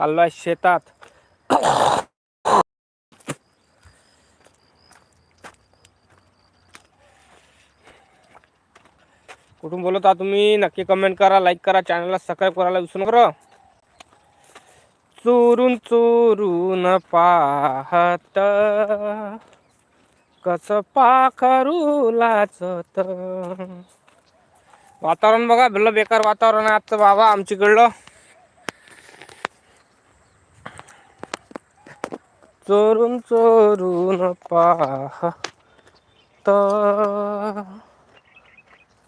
चाललो आहे शेतात. कुठून बोलत आहात तुम्ही? नक्की कमेंट करा लाईक करा चॅनलला सबस्क्राईब करायला विसरू नका चोरून चोरून पाहत कस पाखरू लाचत वातावरण बघा भलं बेकार वातावरण आहे आजचं बाबा आमच्याकडलं. चोरून चोरून पाहत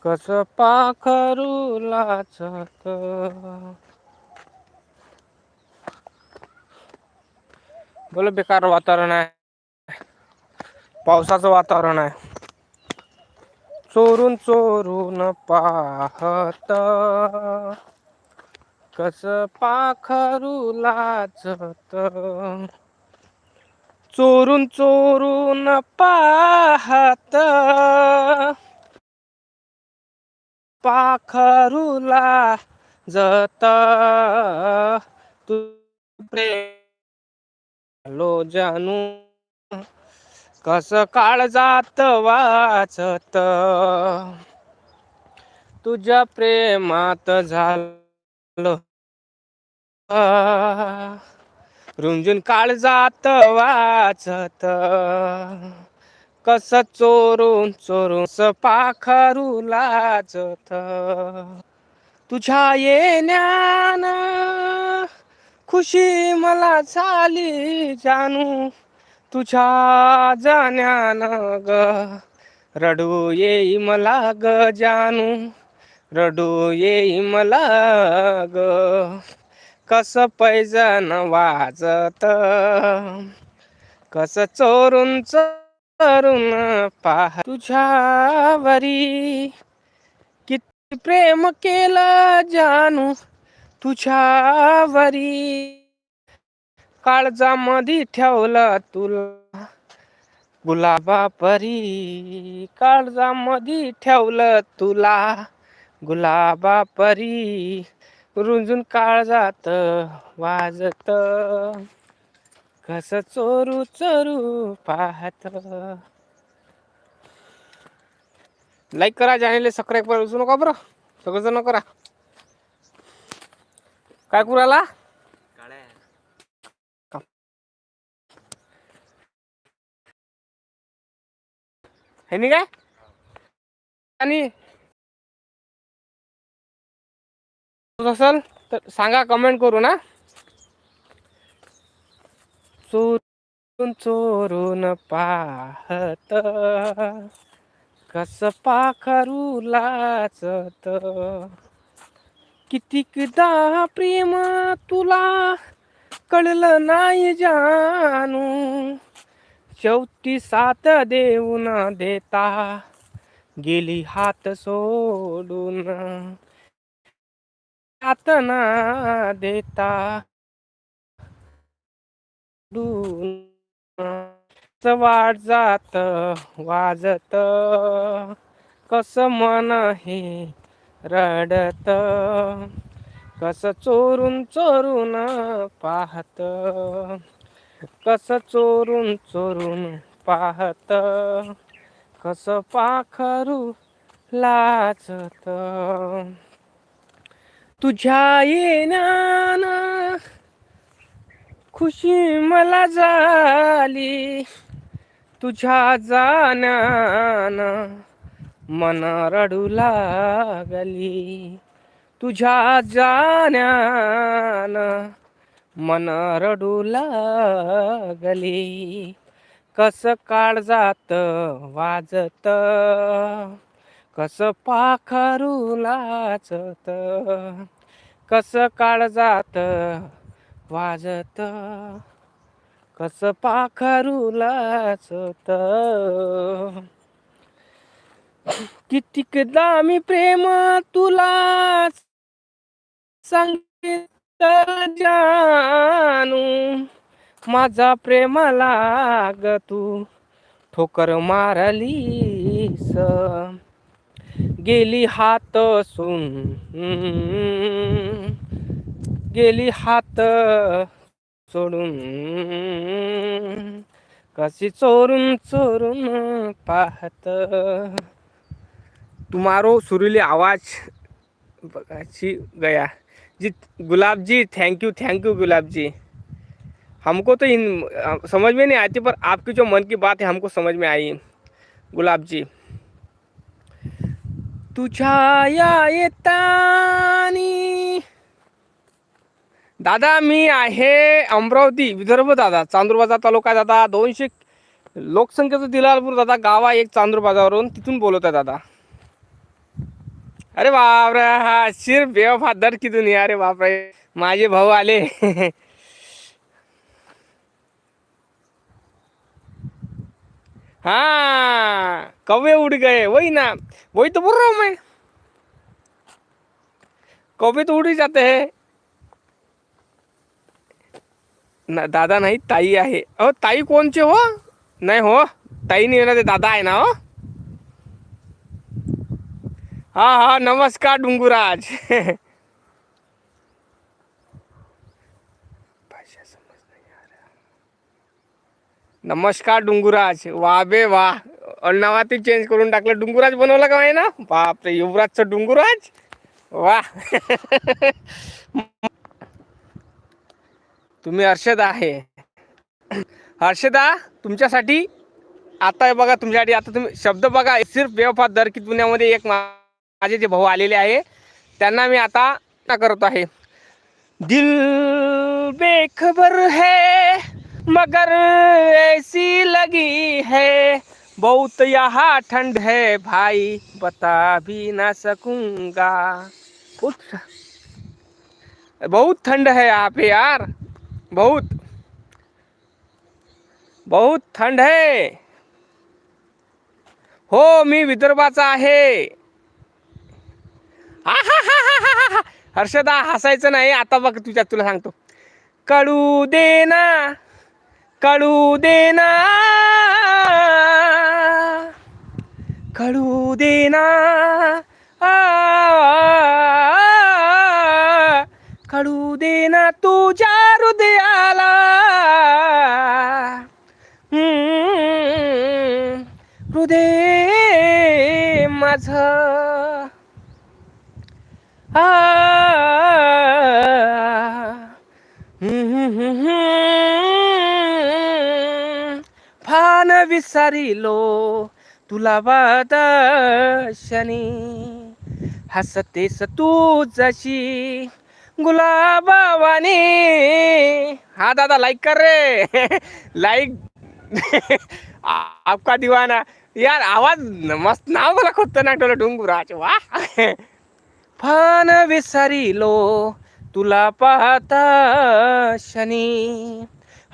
कस पाखरू लाचत बोल बेकार वातावरण आहे. पावसाचं वातावरण आहे. चोरून चोरून पाहत कस पाखरू लाचत चोरून चोरून पाहत. पाखरूला जत. तू प्रेलो जानू. कस काळ जात वाचत. तुझ्या प्रेमात झालं. रुंजून काळ जात वाचत. कस चोरून चोरून स पाखरू लाजत. तुझ्या येण्यान खुशी मला झाली जानू. तुझ्या जाण्यान ग रडू येई मला ग जानू. रडू येई मला ग. कस पैजन वाजत? कस चोरून चोरून पाह तुझ्यावरी? किती प्रेम केलं जानू तुझ्यावरी? काळजामध्ये ठेवलं तुला गुलाबा परी काळजामध्ये ठेवलं तुला गुलाबा परी रुंजून काळ जात वाजत. कस चोरू चोरू पाहत. लाईक करा चॅनेल सबस्क्राईब करा विसरू नका बरं. सगळं करा. काय कुराला? हे नाही काय आणि असेल तर सांगा कमेंट करू ना. चोरून चोरून पाहत कस पाखरू लाचत कितीकदा प्रेम तुला कळलं नाही जानू शेवटी साथ देऊन देता गेली हात सोडून. ना देता. वाट जात वाजत. कस मन हे रडत. कस चोरून चोरून पाहत. कस चोरून चोरून पाहत. कस पाखरू लाजत. तुझ्या येण्यान खुशी मला झाली. तुझ्या जाण्यान मन रडू लागली. तुझ्या जाण्यान मन रडू लागली. कस काळ जात वाजत कस पाखरू लाचत कस काळ जात वाजत कस पाखरू लाचत. कितीकदा मी प्रेम तुला सांगित जाणू माझा प्रेमाला लाग तू ठोकर मारलीस. गेली हात सून गेली हात सोडून. कशी चोरून चोरून पाहत. तुम्हारो सुरीली आवाज़ बघाची गया. जी Gulab ji thank you thank you Gulab ji हमको तो इन, समझ में नहीं आती, पर आपकी जो मन की बात है, हमको समझ में आई गुलाब जी तुझ्या या येतानी. दादा मी आहे अमरावती विदर्भ दादा चांदूर तालुका दादा. दोनशे लोकसंख्येचं दिलालपूर दादा गाव आहे एक चांदूरबाजारवरून तिथून बोलत आहे दादा. अरे बापरे हा शिर बेवफा दर की दुनिया. अरे बापरे माझे भाऊ आले. हा. कौवे उड़ गए वही ना वही तो बोल रहा हूँ मैं। कौवे तो उड़ ही जाते हैं। ना दादा नाही ताई आहे। अहो ताई कोणचे हो? नाही हो ताई नाही ना ते दादा आहे ना हो? हा हा नमस्कार डुंगुराज। नमस्कार डुंगुराज वा बे वा अण्णावाती चेंज करून टाकलं. डुंगुराज बनवलं का माहिती ना? बापरे युवराजचं डुंगुराज? वा. तुम्ही हर्षदा आहे. हर्षदा तुमच्यासाठी आता बघा तुमच्यासाठी आता तुम्ही शब्द बघा. सिर्फ बेवफा दर की दुनियामध्ये एक मा- माझे जे भाऊ आलेले आहे त्यांना मी आता ना करत आहे. दिल बेखबर है मगर ऐसी लगी है. बहुत यहाँ ठंड है भाई बता भी ना सकूंगा। बहुत बहुत ठंड है यहाँ पे यार बहुत। बहुत थंड है। हो मी विदर्भाचा आहे। हर्षदा हसायचं नाही आता बघ तुझ्या तुला सांगतो. कळू दे ना कळू दे ना. कळू देना आ, कळू दे तुझ्या हृदयाला हम्म, हृदय माझ फान विसरिलो तुला वादशनी हसतेस तू जशी गुलाबावानी. हा दादा लाईक कर रे. लाईक आपका दिवाना. यार आवाज मस्त नाव मला खोदतं ना टोलं डोंगुराच वा फान विसरिलो तुला पाहता शनी.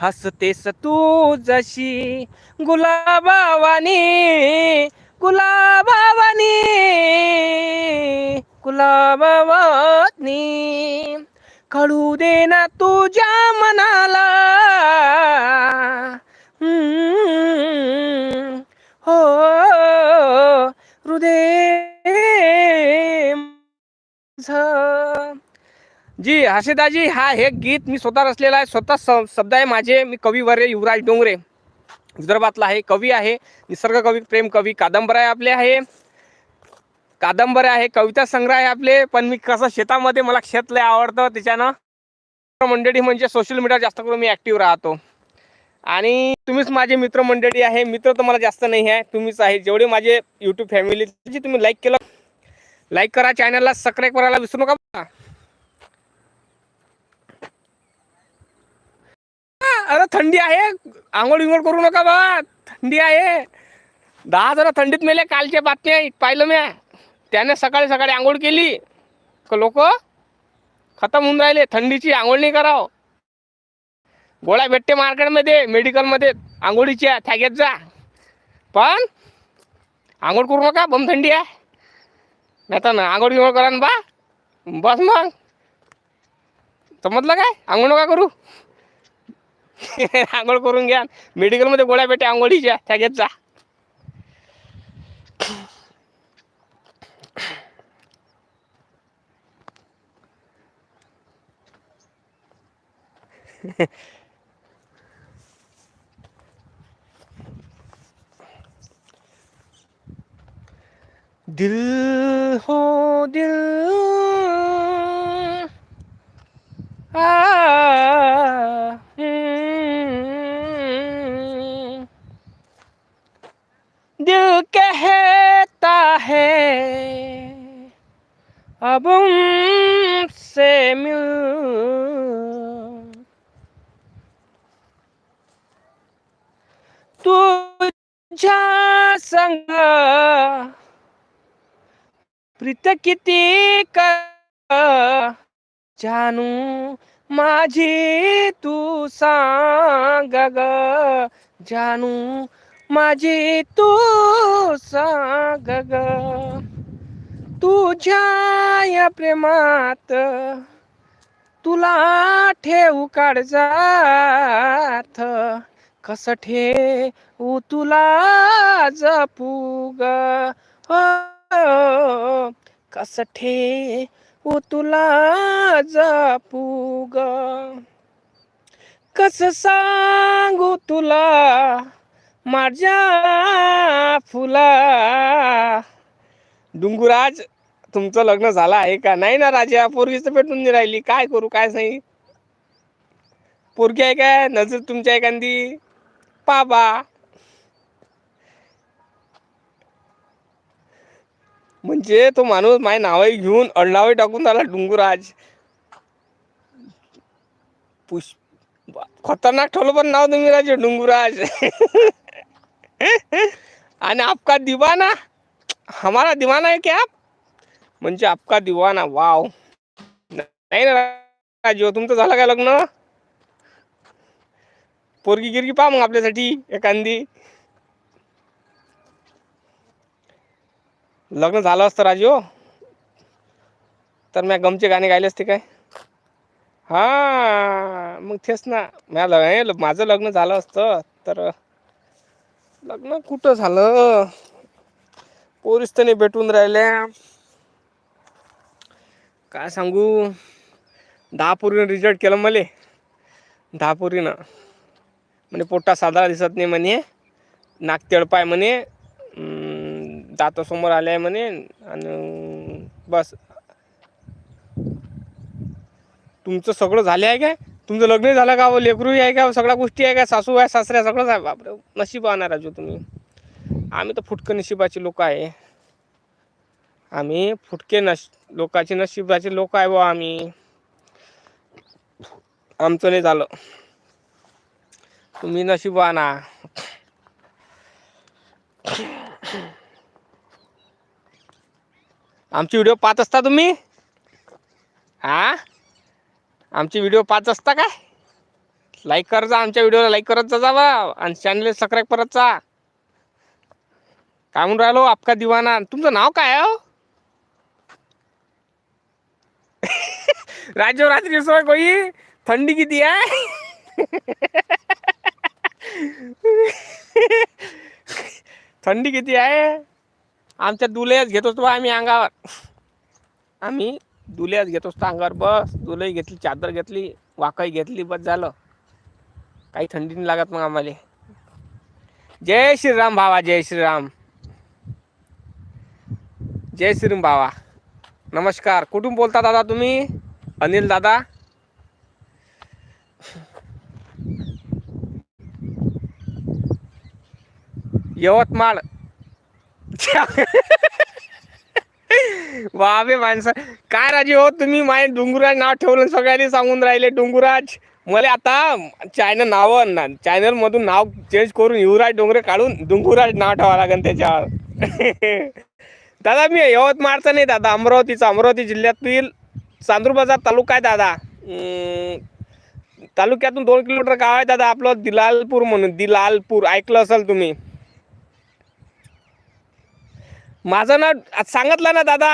हसतेस तू जशी. गुलाबावानी गुलाबावानी गुलाबावानी. कळू दे ना तुझ्या मनाला. हो हृदय झ जी हर्षदाजी हा हे गीत मी स्वतः रचलेला आहे. स्वतः स- शब्द आहे माझे. मी कविवर्य युवराज डोंगरे. विदर्भातला आहे. कवी आहे. निसर्ग कवी प्रेम कवी. कादंबऱ्या आपले आहे. कादंबऱ्या आहे. कविता संग्रह आहे आपले. पण मी कसं शेतामध्ये मला शेत लय आवडतं त्याच्यानं. मंडळी म्हणजे सोशल मीडिया जास्त करून मी ॲक्टिव्ह राहतो. आणि तुम्हीच माझे मित्रमंडळी आहे. मित्र तर मला जास्त नाही आहे. तुम्हीच आहे. जेवढे माझे यूट्यूब फॅमिली जी तुम्ही लाईक केलं लाईक करा. चॅनलला सबस्क्राईब करायला विसरू नका बघा. हा, अरे थंडी आहे. आंघोळ विंघोळ करू नका बा. थंडी आहे. दहा जरा थंडीत मेले कालच्या बातम्या पाहिलं म्या. त्याने सकाळी सकाळी आंघोळ केली. लोक खतम होऊन राहिले. थंडीची आंघोळ नाही करावं. गोळ्या भेटते मार्केटमध्ये मेडिकलमध्ये. आंघोळीच्या थॅगेत जा. पण आंघोळ करू नका. बम थंडी आहे. नाही तर ना आंघोळ गिंघोळ करा ना बा. बस मग. समजलं काय? आंघोळ नका करू. आंघोळ करून घ्या. मेडिकलमध्ये गोळ्या पेट्या आंघोळीच्या त्या घेत जा. दिल हो दिल। दिल कहता है अब से मिल। तुझ्या संग प्रीत किती जानू माझी तू सांग ग. जानू माझी तू सांग ग. तुझ्या या प्रेमात तुला ठेवू काळजात कस ठेवू तुला जपू ग? हो. हो, हो. कस ठेवू हो तुला जापू ग. कस सांगू तुला माझ्या फुला? डुंगुराज तुमचं लग्न झालं आहे का? नाही ना राजा पोरगीच भेटून नाही राहिली. काय करू काय नाही? पोरगी आहे काय? नजर तुमच्या एखादी? पाबा म्हणजे तो माणूस माझे नावही घेऊन अडलावे टाकून झाला डुंगुराज. पुष खतरनाक ठेवलं पण नाव तुम्ही राजे डुंगुराज. आणि आपका दिवाना? हमारा दिवाना आहे की आप? म्हणजे आपका दिवाना वाव. नाही ना राजीव तुमचं झालं काय लग्न? पोरगी गिरगी पहा मग आपल्यासाठी एखादी. लग्न झालं असतं राजीव तर मी गमचे गाणे गायले असते काय? हा मग तेच ना. म्या लग्न माझं लग्न झालं असतं. तर लग्न कुठं झालं? पोरीस तर नाही भेटून राहिल्या. काय सांगू? दहा पोरीनं रिजल्ट केलं मले. दहा पोरीनं. म्हणे पोटा साधा दिसत नाही म्हणे. नाक तेळपाय म्हणे. दातासमोर आले आहे म्हणे आणि बस. तुमचं सगळं झालं आहे काय? तुमचं लग्न झालं का हो? व लेकरूही आहे का हो? सगळ्या गोष्टी आहे का? सासू आहे सासऱ्या सगळंच आहे. बापरे नशीब आणणार राजू तुम्ही. आम्ही तर फुटकं नशिबाचे लोक आहे. आम्ही फुटके नश लोकाचे नशिबाचे लोक आहे बा आम्ही. आमचं नाही झालं. तुम्ही नशिबाना आमची व्हिडिओ पाहत असता तुम्ही? हा आमची व्हिडिओ पाहत असता काय? लाईक करत जा आमच्या व्हिडिओला लाईक करत जा जावा आणि चॅनल सबस्क्राईब करत जा. काय म्हणून राहिलो? आपका दिवाना. तुमचं नाव काय हो? राज्य रात्री सोय कोई? थंडी किती आहे? थंडी किती आहे? आमच्या दुलयाच घेत असतो बा आम्ही अंगावर. आम्ही दुलयाच घेत असतो अंगावर. बस दुलई घेतली चादर घेतली वाकई घेतली बस झालं. काही थंडी नाही लागत मग आम्हाला. जय श्रीराम भावा जय श्रीराम. जय श्रीराम भावा. नमस्कार. कुठून बोलता दादा तुम्ही? अनिल दादा? यवतमाळ. बाबे माणसं. काय राजे हो तुम्ही माय डुंगुराज नाव ठेवलं सगळ्यांनी सांगून राहिले डुंगुराज. मला आता चॅनल नावं ना चॅनल मधून नाव चेंज करून युवराज डोंगरे काढून डुंगुराज नाव ठेवावं लागेल त्याच्यावर. दादा मी यवतमाळचा नाही दादा. अमरावतीचा अमरावती जिल्ह्यातील चांदूर बाजार तालुका आहे दादा. तालुक्यातून दोन किलोमीटर गाव आहे दादा. आपलं दिलालपूर म्हणून दिलालपूर. ऐकलं असेल तुम्ही. माझं नाव आज सांगितलं ना दादा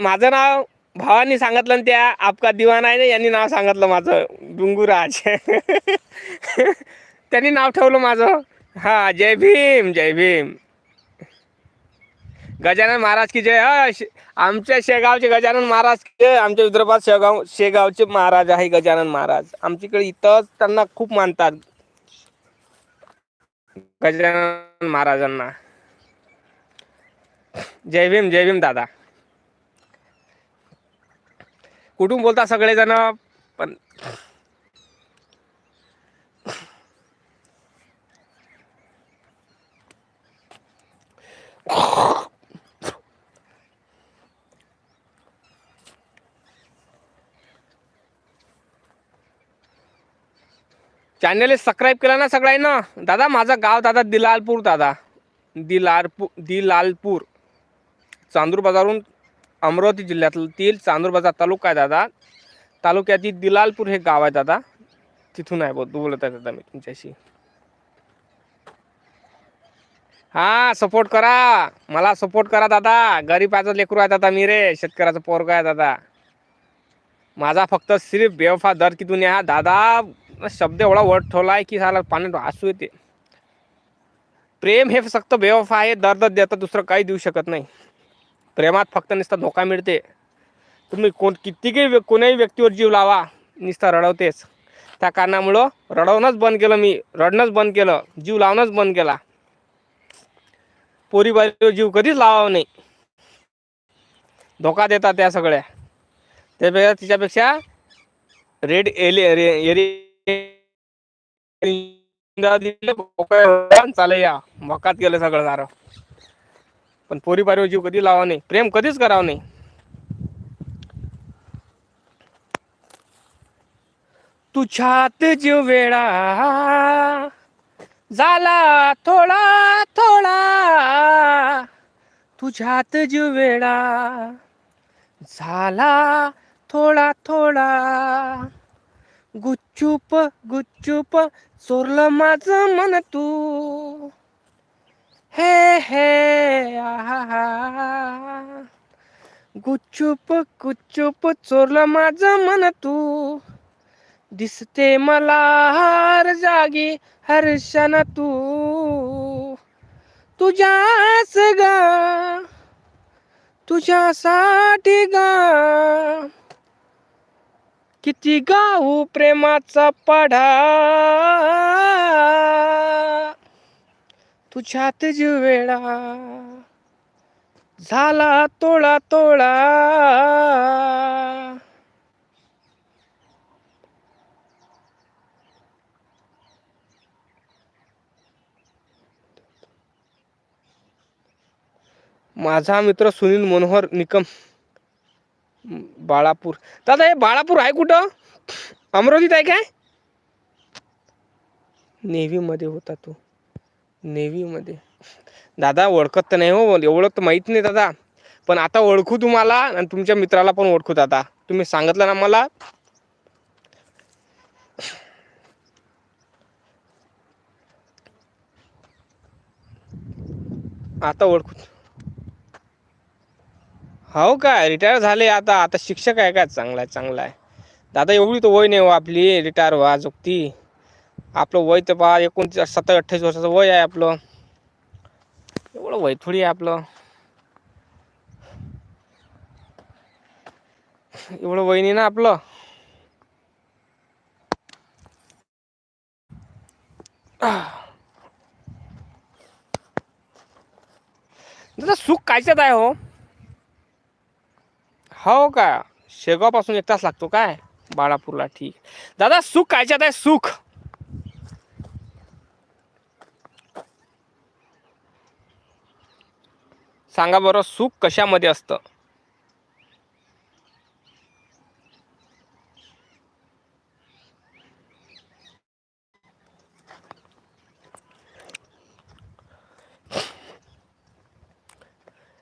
माझं नाव भावांनी सांगितलं ना त्या आपका दिवाण आहे ना यांनी नाव सांगितलं माझं डुंगुराज. त्यांनी नाव ठेवलं माझं. हा जय भीम जय भीम. गजानन महाराज की जय. हा, आमच्या शेगावचे गजानन महाराज की जय. आमच्या विदर्भात शेगाव शेगावचे महाराज आहे गजानन महाराज. आमच्याकडे इथंच त्यांना खूप मानतात. गजानन महाराजांना. जय भीम जय भीम दादा. कुठून बोलता सगळेजण? पण चॅनल सबस्क्राईब केला ना सगळ्यांना? दादा माझं गाव दादा दिलालपूर दादा. दिलारपूर दिलालपूर. चांदूर बाजारून अमरावती जिल्ह्यातील चांदूर बाजार तालुका आहे दादा. तालुक्यातील दिलालपूर हे गाव आहे दादा. तिथून आहे बोल बोलत आहे दादा मी तुमच्याशी. हां सपोर्ट करा. मला सपोर्ट करा दादा. गरीबाचं लेकरू आहे दादा मी रे. शेतकऱ्याचं पोरगा आहे दादा. माझा फक्त सिर्फ बेवफा दर कितून या. दादा शब्द एवढा वट ठेवला आहे की झाला पाण्यात हसू येते. प्रेम हे फक्त बेवफा आहे. दर्द देतं दुसरं काही देऊ शकत नाही. प्रेमात फक्त नुसता धोका मिळते. तुम्ही कोण कितीही व्य- कोण्याही व्यक्तीवर जीव लावा नुसता रडवतेच. त्या कारणामुळं रडवणंच बंद केलं मी. रडणंच बंद केलं. जीव लावणंच बंद केला. पोरीबाईवर जीव कधीच लावावा नाही. धोका देतात त्या सगळ्या. त्यापेक्षा तिच्यापेक्षा रेड एले रे एरी चाले या मकात गेलं सगळं सारं पण पोरी पारीवर जीव कधी लावा नाही. प्रेम कधीच करावं नाही. तुझ्यात जीव वेळा झाला थोडा थोडा. तुझ्यात जीव वेळा झाला थोडा थोडा. गुच्चूप गुच्चूप चोरलं माझं मन तू. हे हे आहा गुच्चूप गुच्चूप चोरलं माझं मन तू. दिसते मला हर जागी हर्षण तू. तुझ्याच गा तुझ्यासाठी गा. किती गाऊ प्रेमाचा पढा. तुझ्यात वेळा. झाला तोळा तोळा. माझा मित्र सुनील मनोहर निकम. बाळापूर. दादा हे बाळापूर आहे कुठं? अमरावतीत आहे काय? नेव्हीमध्ये होता तो. नेव्हीमध्ये. दादा ओळखत तर नाही हो एवढं तर माहीत नाही दादा. पण आता ओळखू तुम्हाला आणि तुमच्या मित्राला पण ओळखू दादा. तुम्ही सांगितलं ना मला? आता ओळखू. हो काय रिटायर झाले आता. आता शिक्षक आहे काय चांगला आहे चांगला आहे. दादा एवढी तर वय नाही हो आपली. रिटायर व्हा जोगती. आपलं वय तर पहा एकोणतीस सत्तर अठ्ठावीस वर्षाचं वय आहे आपलं. एवढं वय थोडी आहे आपलं. एवढं वय नाही ना आपलं. दादा सुख कायच्यात आहे हो? हो का? शेगावपासून एक तास लागतो काय? बाळापूरला ठीक. दादा सुख कायच्यात आहे? सुख. सांगा बरं सुख कशामध्ये असतं?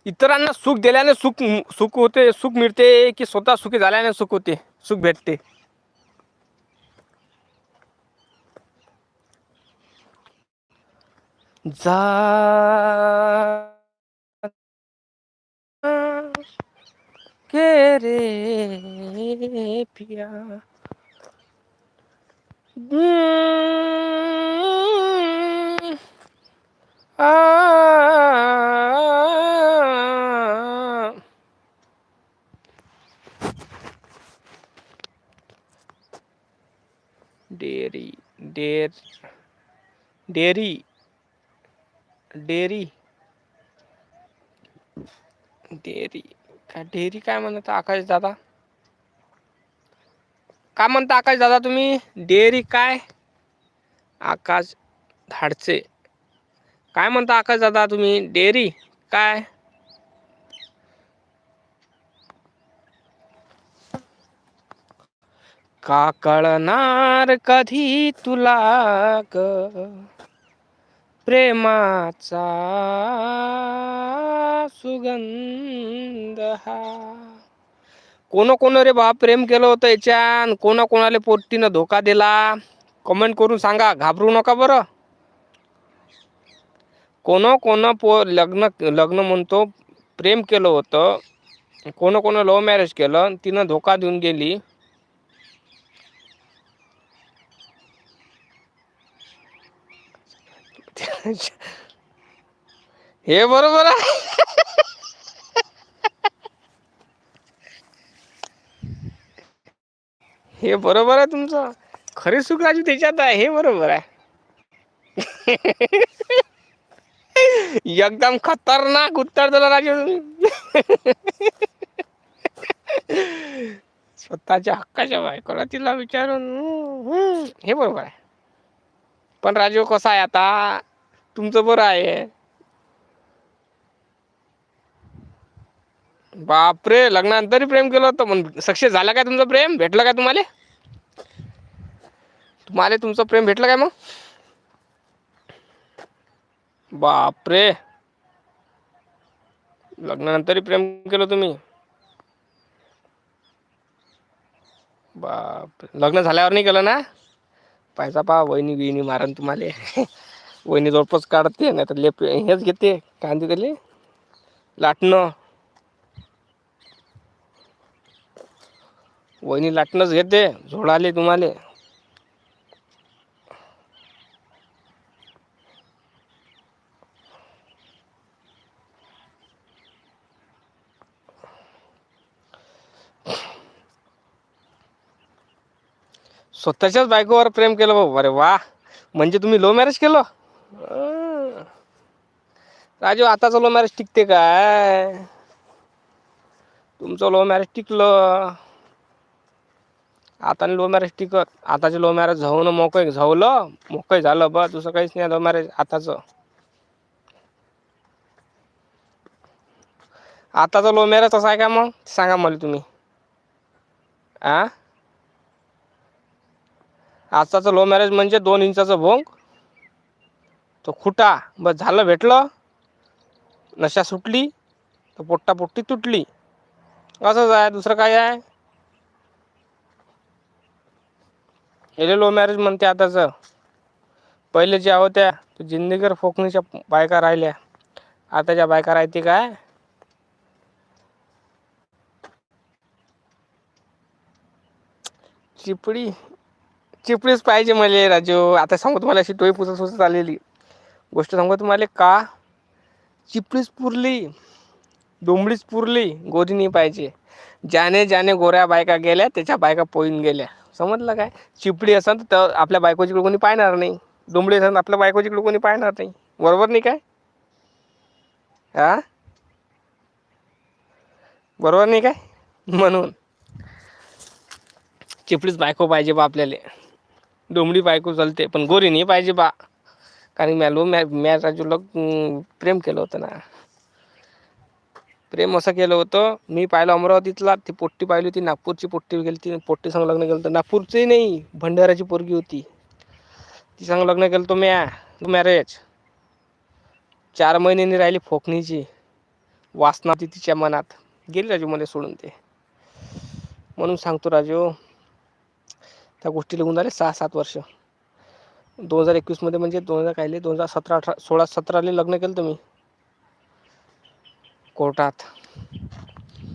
इतरांना सुख दिल्याने सुख सुख होते सुख मिळते की स्वतः सुखी झाल्याने सुख होते सुख भेटते? जा terapia. Dairy, dairy, dairy, dairy. Dairy काय काय म्हणत आकाश दादा? काय म्हणता आकाश दादा तुम्ही? डेअरी काय? आकाश धाडचे काय म्हणता आकाश दादा तुम्ही? डेअरी काय? का कळणार कधी तुला ग? प्रेमाचा सुगंध हा. कोण कोण रे बा प्रेम केलं होतं याच्यान कोणा कोणाला पोट्टीनं धोका दिला? कमेंट करून सांगा. घाबरू नका बरं. कोण कोण पो लग्न लग्न म्हणतो प्रेम केलं होतं. कोण कोण लव्ह मॅरेज केलं. तिनं धोका देऊन गेली. हे बरोबर आहे. हे बरोबर आहे तुमचं. खरे सुख राजू त्याच्यात आहे हे बरोबर आहे. एकदम खतरनाक उत्तर दिलं राजू स्वतःच्या हक्काच्या बायकोला तिला विचारून हे बरोबर आहे. पण राजीव कसा आहे आता? तुमचं बरं आहे. बापरे लग्नानंतरही प्रेम केलं होतं मग सक्सेस झाला काय तुमचं प्रेम? भेटलं काय तुम्हाला? तुम्हाला तुमचं प्रेम भेटलं काय मग? बापरे. लग्नानंतरही प्रेम केलं तुम्ही. बाप लग्न झाल्यावर नाही केलं ना? पाहिजा पा वहिनी बिहिणी मारन तुम्हाला. वहिनी जवळपास काढते नाही तर लेप हेच घेते कांदे त्याले. लाटणं. वहिनी लाटणंच घेते झोडाले तुम्हाला. स्वतःच्याच बायकोवर प्रेम केलं बाबा अरे वा. म्हणजे तुम्ही लो मॅरेज केलं? राजू आताचं लो मॅरेज टिकते काय? तुमचं लो मॅरेज टिकलं. आता लो मॅरेज टिकत. आताचे लो मॅरेज झाऊन मोकळे झावलं. मोकळे झालं बस दुसरं काहीच नाही लो मॅरेज आताचं. आताचं लो मॅरेज कसं आहे का मग? सांगा मला तुम्ही. आ? आजचाचं लो मॅरेज म्हणजे दोन इंचाचं भोंग. तो खुटा बस झालं भेटलं. नशा सुटली तर पोट्टापोट्टी तुटली. असंच आहे दुसरं काय आहे? हे लो मॅरेज म्हणते आताचं. पहिले ज्या होत्या तो जिंदगीवर फोकणीच्या बायका राहिल्या. आताच्या बायका राहते काय? चिपडी. चिपळीच पाहिजे मला राजू. आता सांगू तुम्हाला अशी टोळी पुसत पुसत आलेली. गोष्ट सांगू तुम्हाला का? चिपडीच पुरली डोंबळीच पुरली गोरी नाही पाहिजे. ज्याने ज्याने गोऱ्या बायका गेल्या त्याच्या बायका पोळून गेल्या. समजलं काय? चिपडी असेल तर आपल्या बायकोजीकडे कोणी पाहणार नाही. डोंबळी असेल तर आपल्या बायकोजीकडे कोणी पाहणार नाही. बरोबर नाही काय? हा? बरोबर नाही काय? म्हणून. चिपडीच बायको पाहिजे बा आपल्याला. डोंबडी बायको चालते पण गोरी नाही पाहिजे बा. कारण मॅलो मॅ मॅ राजूला प्रेम केलं होतं ना. प्रेम असं केलं होतं मी पाहिलं अमरावतीतला ती पोट्टी पाहिली होती नागपूरची पोट्टी गेली ती पोट्टी संग लग्न केलं होतं. नागपूरची नाही भंडाराची पोरगी होती. ती सांग लग्न केलं तो म्या मॅरेज. चार महिन्यांनी राहिली फोकणीची. वासना होती तिच्या मनात. गेली राजू मला सोडून ते. म्हणून सांगतो राजू त्या गोष्टीला होऊन झाले सहा सात वर्ष. दोन हजार एकवीसमध्ये म्हणजे दोन हजार कायले दोन हजार सतरा अठरा सोळा सतराले लग्न केलं तुम्ही. कोर्टात.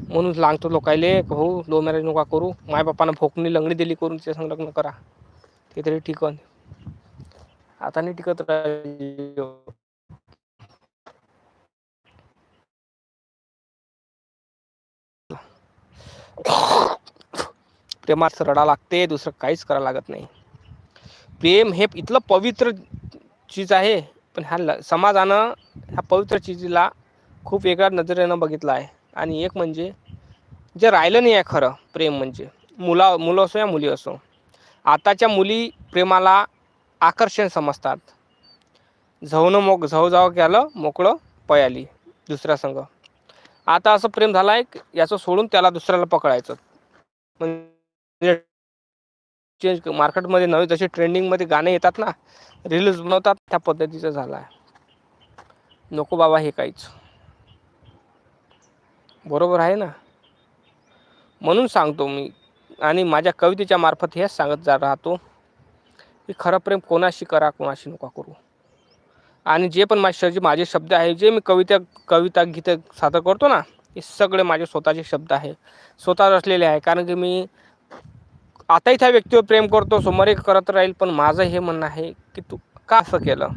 म्हणून लागतो लोकायले भाऊ लो मॅरेज नका करू. माय बापानं फोकणी लंगडी दिली करून तिच्या संग लग्न करा. ते तरी टिकन आता नाही टिकत राह प्रेमात रडा लागते दुसरं काहीच करावं लागत नाही. प्रेम हे इथलं पवित्र चीज आहे पण ह्या ल समाजानं ह्या पवित्र चीजला खूप वेगळ्या नजरेनं बघितलं आहे. आणि एक म्हणजे जे राहिलं नाही आहे खरं प्रेम म्हणजे मुला मुलं असो या मुली असो आताच्या मुली प्रेमाला आकर्षण समजतात. झवनं मोक झव जाव केलं मोकळं पयाली दुसऱ्या संघ. आता असं प्रेम झालं आहे याचं सोडून त्याला दुसऱ्याला पकडायचं. म्हणजे चेंज मार्केटमध्ये नवे जसे ट्रेंडिंगमध्ये गाणे येतात ना रील्स बनवतात त्या पद्धतीचं झालं आहे नको बाबा हे काहीच. बरोबर आहे ना? म्हणून सांगतो मी आणि माझ्या कवितेच्या मार्फत हेच सांगत जा राहतो की खरं प्रेम कोणाशी करा कोणाशी नका करू. आणि जे पण माझे जे माझे शब्द आहे जे मी कविता कविता गीतं सादर करतो ना हे सगळे माझे स्वतःचे शब्द आहे. स्वतः रचलेले आहे. कारण की मी आताही त्या व्यक्तीवर प्रेम करतो समोरही करत राहील पण माझं हे म्हणणं आहे की तू का असं केलं?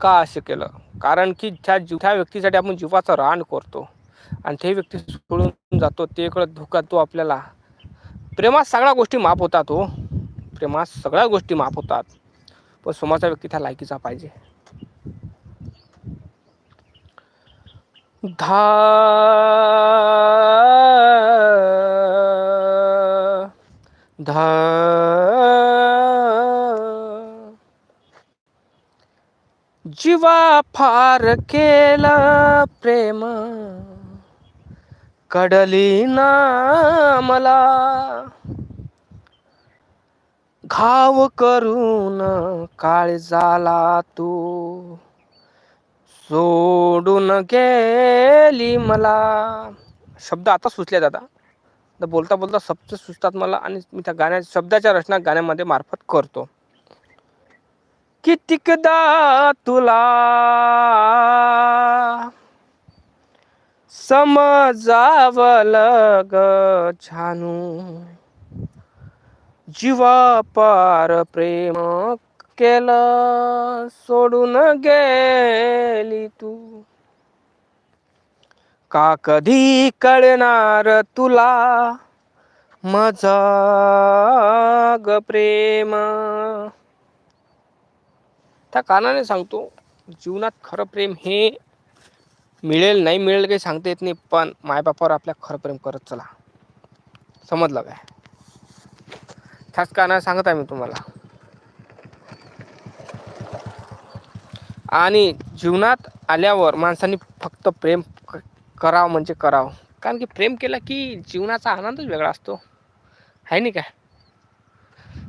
का असं केलं? कारण की त्या जीव त्या व्यक्तीसाठी आपण जीवाचं रान करतो. आणि ते व्यक्ती सोडून जातो ते कळत धोका तो आपल्याला. प्रेमात सगळ्या गोष्टी माफ होतात हो. प्रेमात सगळ्या गोष्टी माफ होतात. पण समोरचा व्यक्ती त्या लायकीचा पाहिजे. धा धा. जीवा फार केला प्रेम कडली ना मला. घाव करून काळजाला तू सोडून गेली मला. शब्द आता सुचले दादा तर बोलता बोलता शब्द सुचतात मला आणि मी त्या गाण्या शब्दाच्या रचना गाण्यामध्ये मार्फत करतो. कितीकदा तुला समजावलं ग छानू? जीवा पार प्रेम केलं सोडून गेली तू. का कधी कळणार तुला? मजा प्रेम. त्या कारणाने सांगतो जीवनात खरं प्रेम हे मिळेल नाही मिळेल काही सांगता येत नाही पण मायबापावर आपल्या खरं प्रेम करत चला. समजलं काय? त्याच कारणाने सांगत आहे मी तुम्हाला. आणि जीवनात आल्यावर माणसांनी फक्त प्रेम करावं म्हणजे करावं. कारण की प्रेम केलं की जीवनाचा आनंदच वेगळा असतो. आहे नाही काय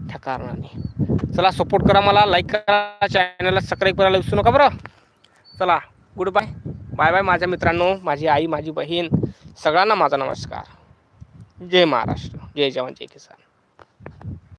त्या कारणाने. चला सपोर्ट करा मला लाईक करा चॅनलला सबस्क्राईब करायला विसरू नका बरं. चला गुड बाय बाय बाय माझ्या मित्रांनो माझी आई माझी बहीण सगळ्यांना माझा नमस्कार. जय महाराष्ट्र. जय जवान जय किसान.